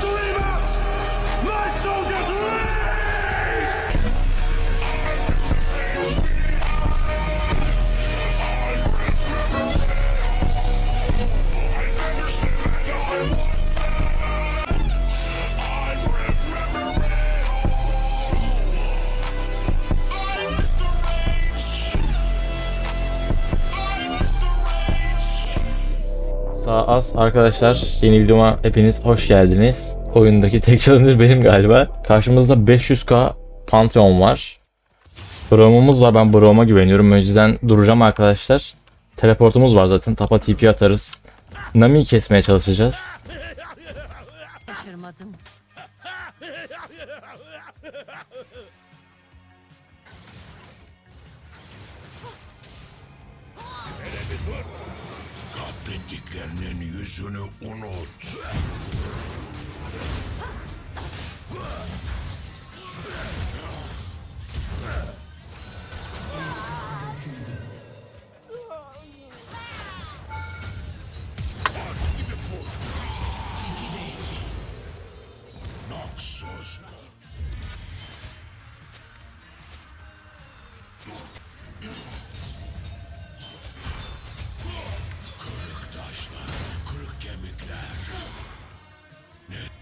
history! Sağ az arkadaşlar yeni videoma hepiniz hoş geldiniz. Oyundaki tek challenger benim galiba. Karşımızda 500k Pantheon var. Brom'umuz var ben Brom'a güveniyorum o yüzden duracağım arkadaşlar. Teleportumuz var zaten tapa TP atarız. Nami'yi kesmeye çalışacağız. Şaşırmadım. Katlettiklerinin yüzünü unut.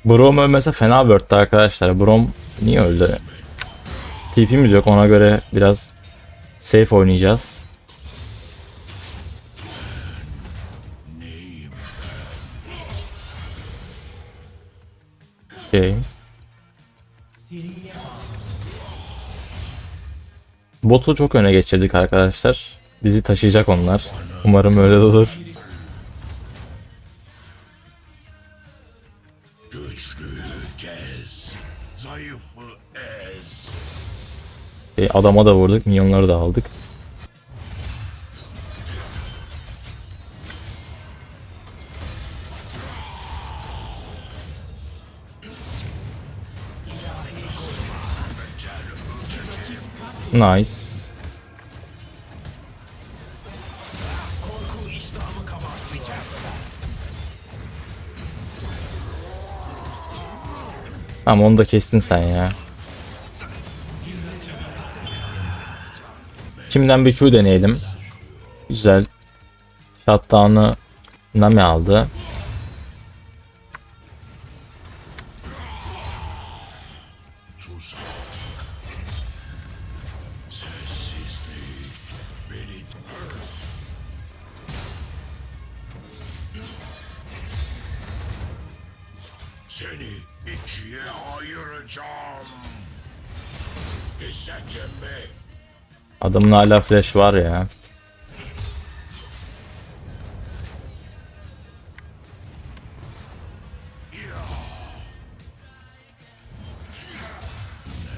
Brom ölmese fena word'tu arkadaşlar. Brom niye öldü? TP'miz yok ona göre biraz safe oynayacağız. Okay. Botu çok öne geçirdik arkadaşlar. Bizi taşıyacak onlar. Umarım öyle olur. E, adama da vurduk, minyonları da aldık. Nice. Tamam onu da kestin sen ya. Kimden bir Q deneyelim. Güzel. Shutdown'ı Nami aldı. Seni ikiye ayıracağım. Hissettin mi? Adamın hala flash var ya.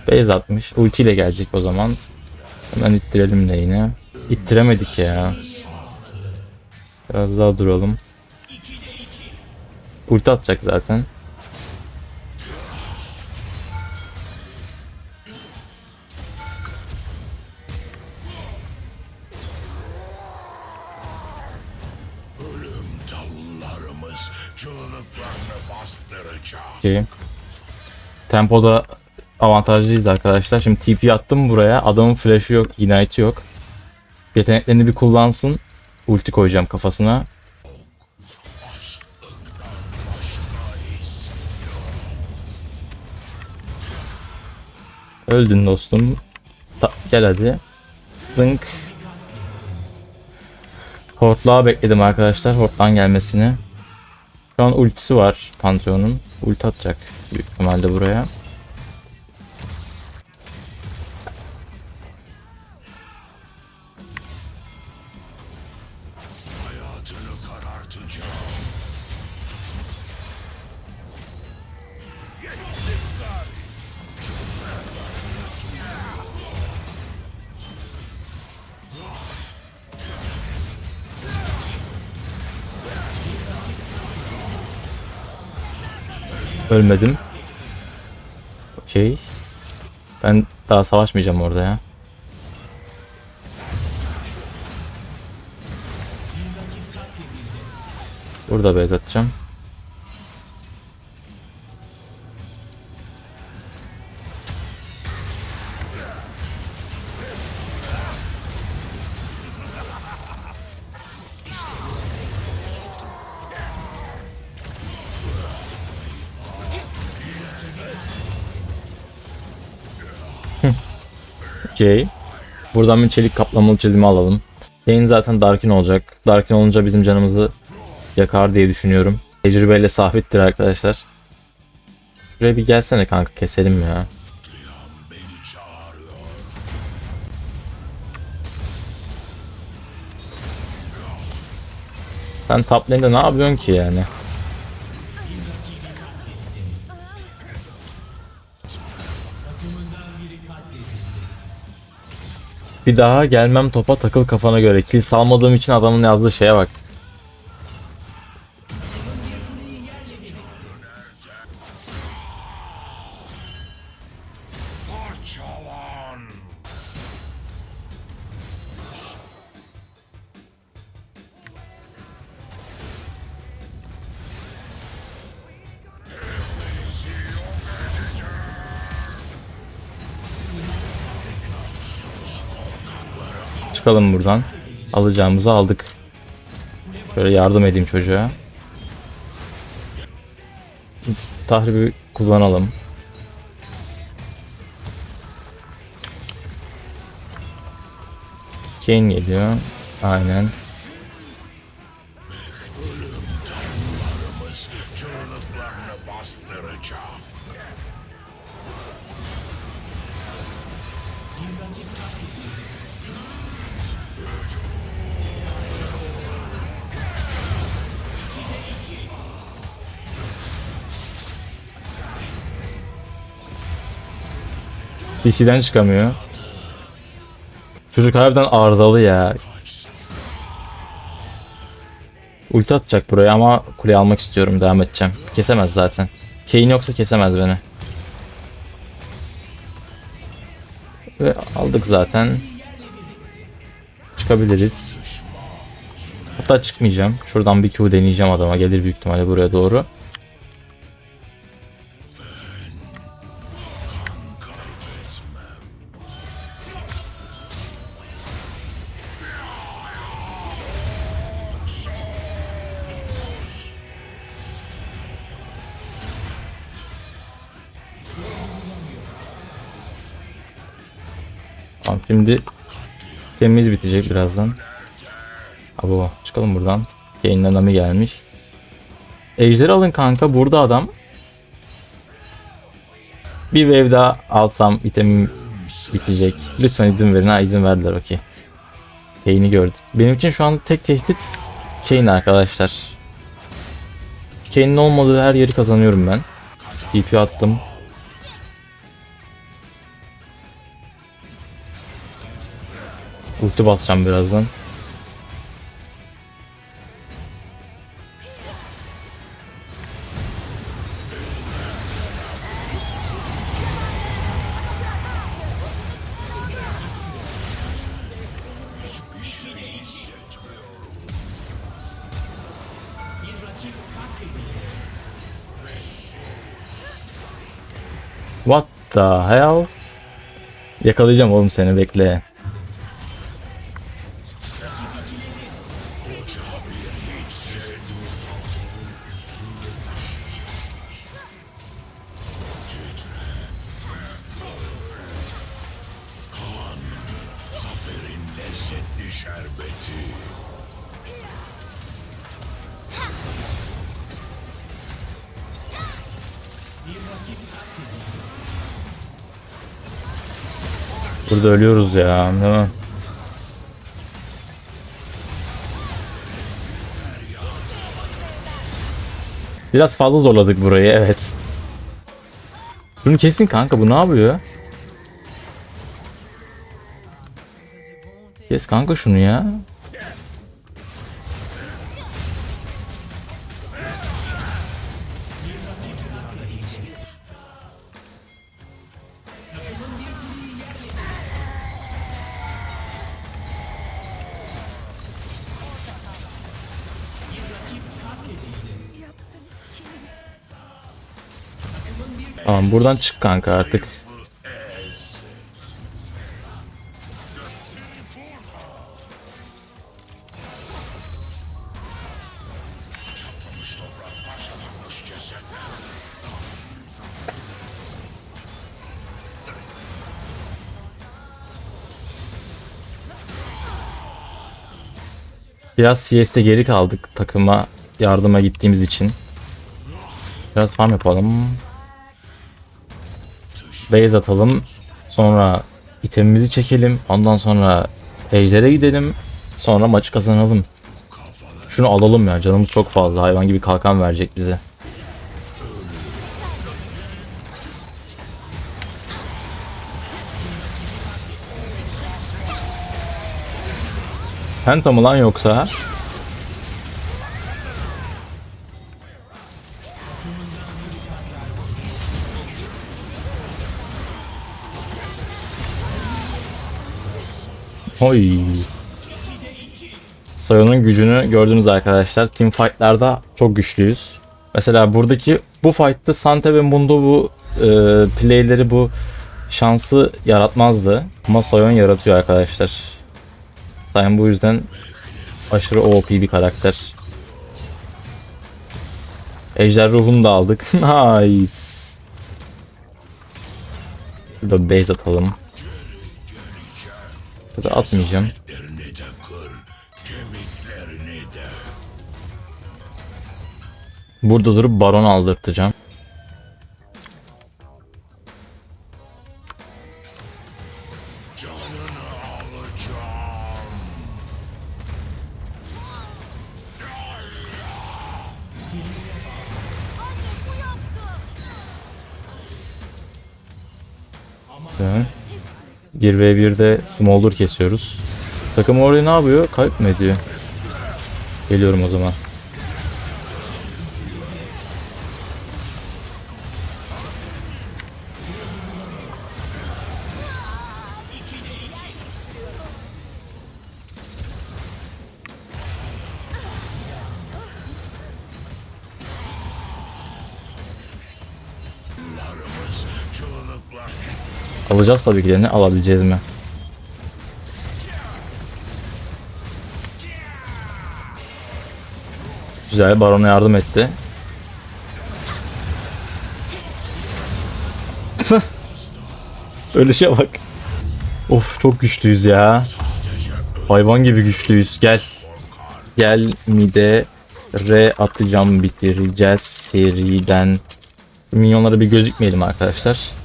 Base atmış. Ultiyle gelecek o zaman. Hemen ittirelim de yine. İttiremedik ya. Biraz daha duralım. Ulti atacak zaten. Okey. Tempoda avantajlıyız arkadaşlar. Şimdi TP attım buraya. Adamın flash'ı yok, ignite'i yok. Yeteneklerini bir kullansın. Ulti koyacağım kafasına. Öldün dostum. Ta- gel hadi. Zınk. Hortlağı bekledim arkadaşlar. Hortlan gelmesini. Şu an ultisi var Pantheon'un. Ulti atacak büyük ihtimalle buraya. Ölmedim. Okey. Ben daha savaşmayacağım orada ya. Burada atacağım. Okey. Buradan bir çelik kaplamalı çizimi alalım. Kane zaten Darkin olacak. Darkin olunca bizim canımızı yakar diye düşünüyorum. Tecrübeyle sabittir arkadaşlar. Şuraya bir gelsene kanka keselim ya. Sen top ne yapıyorsun ki yani? Bir daha gelmem topa takıl kafana göre. Kill salmadığım için adamın yazdığı şeye bak. Çıkalım buradan. Alacağımızı aldık. Şöyle yardım edeyim çocuğa. Tahribi kullanalım. Kane geliyor. Aynen. DC'den çıkamıyor. Çocuk harbiden arızalı ya. Ulti atacak buraya ama kuleyi almak istiyorum. Devam edeceğim. Kesemez zaten. Kane yoksa kesemez beni. Ve aldık zaten. Çıkabiliriz. Hatta çıkmayacağım. Şuradan bir Q deneyeceğim adama. Gelir büyük ihtimalle buraya doğru. Tamam şimdi temiz bitecek birazdan. Abo çıkalım buradan. Kane'den Nami gelmiş. Ejderi alın kanka burada adam. Bir wave daha alsam itemim bitecek. Lütfen izin verin. Ha izin verdiler okey. Kane'i gördük. Benim için şu an tek tehdit Kane arkadaşlar. Kane'in olmadığı her yeri kazanıyorum ben. TP attım. Ulti basacağım birazdan. What the hell? Yakalayacağım oğlum seni bekle. Burada ölüyoruz ya. Değil mi? Biraz fazla zorladık burayı evet. Bunu kesin kanka bu ne yapıyor? Kes kanka şunu ya. Tamam buradan çık kanka artık. Biraz CS'de geri kaldık takıma yardıma gittiğimiz için. Biraz farm yapalım. Base atalım. Sonra itemimizi çekelim. Ondan sonra ejder'e gidelim. Sonra maçı kazanalım. Şunu alalım ya canımız çok fazla. Hayvan gibi kalkan verecek bize. Penta mı lan yoksa? Oy. Sayon'un gücünü gördünüz arkadaşlar. Team fight'larda çok güçlüyüz. Mesela buradaki bu fight'ta Sante ve Mundo bu e, playleri bu şansı yaratmazdı. Ama Sayon yaratıyor arkadaşlar. Sayon bu yüzden aşırı OP bir karakter. Ejder ruhunu da aldık. nice. Burada base atalım. Burada atmayacağım. Burada durup baron aldırtacağım. Evet. 1v1'de Smolder kesiyoruz. Takım oraya ne yapıyor? Kayıp mı ediyor? Geliyorum o zaman. Alacağız tabii ki de ne alabileceğiz mi? Güzel barona yardım etti. Ölüşe bak. Of çok güçlüyüz ya. Hayvan gibi güçlüyüz. Gel. Gel mide R atacağım bitireceğiz seriden. Minyonlara bir gözükmeyelim arkadaşlar.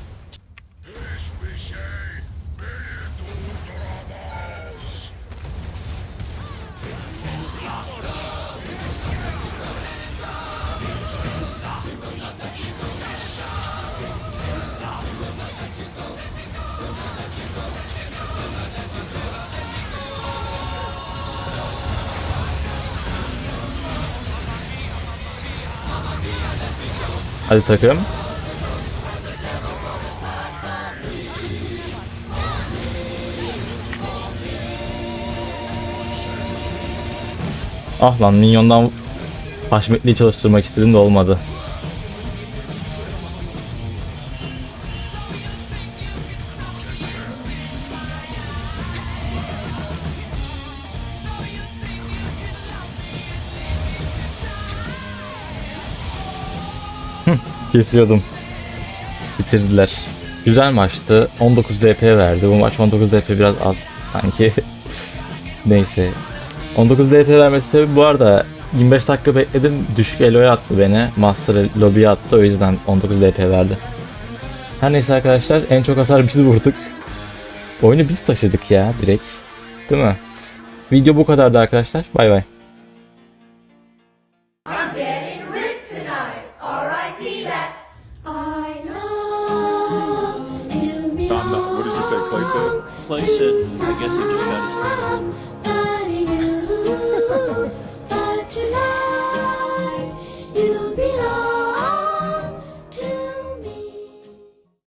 Hadi takım. Ah lan minyondan Haşmetli'yi çalıştırmak istedim de olmadı. Kesiyordum. Bitirdiler. Güzel maçtı. 19 DP verdi. Bu maç 19 DP biraz az sanki. Neyse. 19 DP vermesi sebebi bu arada 25 dakika bekledim. Düşük eloya attı beni. Master lobby'ye attı. O yüzden 19 DP verdi. Her neyse arkadaşlar en çok hasar biz vurduk. Oyunu biz taşıdık ya direkt. Değil mi? Video bu kadardı arkadaşlar. Bay bay.